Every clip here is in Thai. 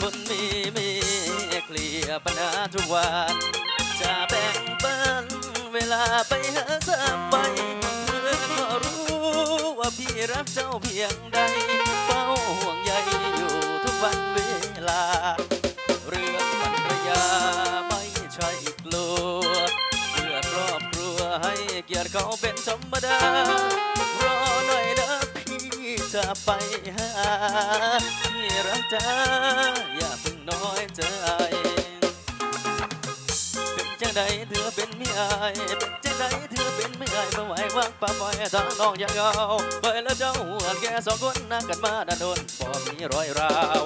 คนมีมีเคลียร์ปัญหาทุกวัน จะแบ่งปันเวลาไปหาสามไปเพื่อนก็รู้ว่าพี่รักเจ้าเพียงใดเฝ้าห่วงใยอยู่ทุกวันเวลา เรื่องภรรยาไม่ใช่กลัวเพื่อครอบครัวให้เกียรติเขาเป็นธรรมดารอหน่อยนะพี่จะไปหา จ้าอย่าเพิ่งน้อยใจเป็นจังใดเธอเป็นเมียไอายเป็นจังใดเธอเป็นเมียไอายบ่ไหววางป่าปล่อยทางน้องอย่างเงาไปแล้วเจ้าหัวแกสองคนนักกันมาดานโดนบ่มีรอยร้าว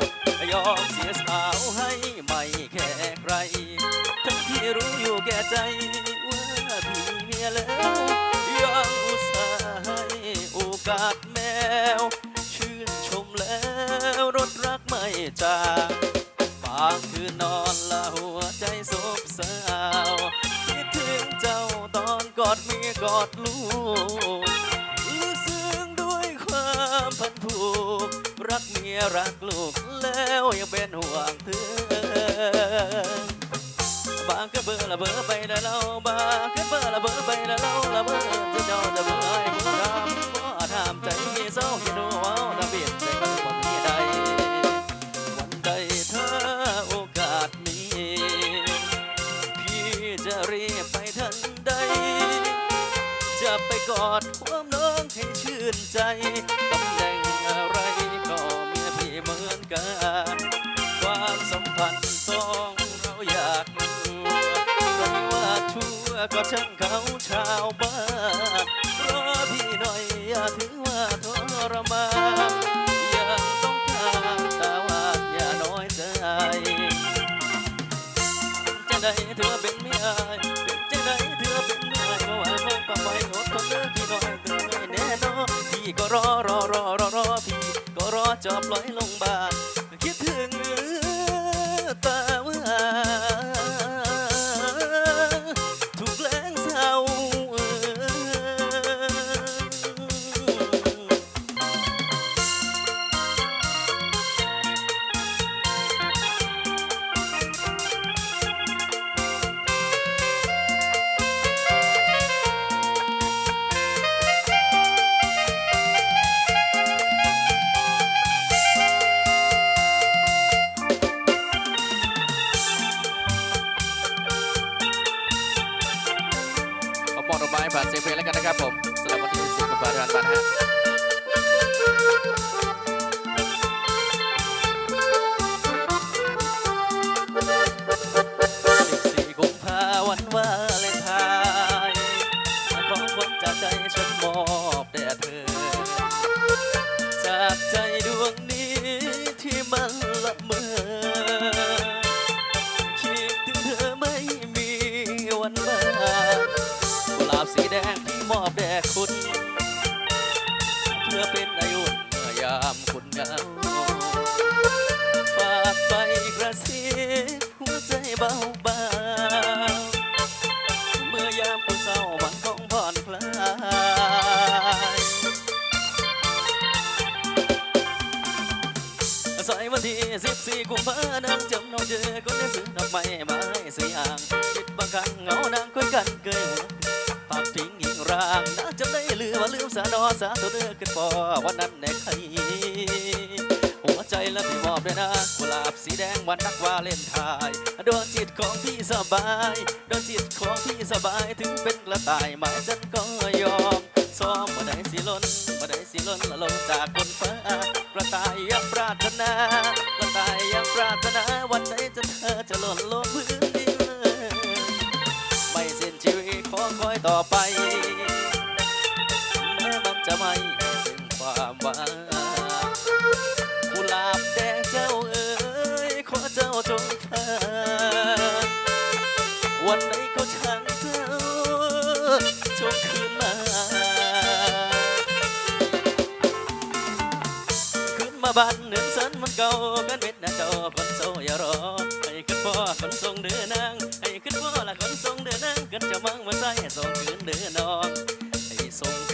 ยอมเสียสาวให้ไม่แค่ใครทั้งที่รู้อยู่แก่ใจว่าพี่เมียแล้วยังอุตส่าห์ให้โอกาสแมวชื่นชมแล้ว จางบางคืนนอนละหัวใจโศกเศร้าคิดถึงเจ้าตอนกอดเมียกอดลูกรู้ซึ้งด้วยความพันผูก รักเมียรักลูกแล้วยังเป็นห่วงเธอบางก็เบอร์ละเบอร์ไปแล้วเราบางก็เบอร์ละเบอร์ไปแล้วเราละเบอร์จะเจ้าจะเบอร์ให้ผู้ทำก็ทำใจมีเศร้าคิดดูว่าทำเบียดใจผมมีใด อดความน้องให้ชื่นใจตำแหน่งอะไรก็เมียพี่เหมือนกัน ความสัมพันธ์สองเราอยากรู้ใครว่าชั่วก็ช่างเขาชาวบ้านรอพี่หน่อยอย่าถือว่าทรมาน ก็รอรอรอรอรอพี่ก็รอจอบลอยลงบา ผ่านเซฟเพลแล้วกันนะครับผมสำหรับวันที่ 14กุมภาพันธ์นะฮะ วันที่สิบสี่กุมภานังจำน้องเจอคนได้ซื้อดอกไม้มาให้สีอ่างคิดบางครั้งเหงานางคุยกันเกยหัวปากพิงยิงร่างน่าจะได้ลืมว่าลืมสาดอสาตัวเด้อขึ้นพอวันนั้นในใครหัวใจและพี่มอบด้วยนะกุหลาบสีแดงวันนักวาเลนไทน์ดวงจิตของพี่สบายดวงจิตของพี่สบายถึงเป็นกระต่ายหมายฉันก็ยอมซ้อมมาได้สิล้นมาได้ ล้นละลงจากบนฟ้ากระต่ายยังปรารถนากระต่ายยังปรารถนาวันไหนจะเธอจะหล่นลงพื้นดินไม่สิ้นชีวิตขอคอยต่อไปแม้มันจะไม่สิ้นความหวัง มาบ้านเนือนสันมันเก่ากันเม็ดนะเจ้าคนโซอย่ารอให้ขึ้นพ่อคนทรงเดือนางให้ขึ้นพ่อละคนทรงเดือนางกันจะมั่งมาใส่ส่งคืนเดือนองให้ส่ง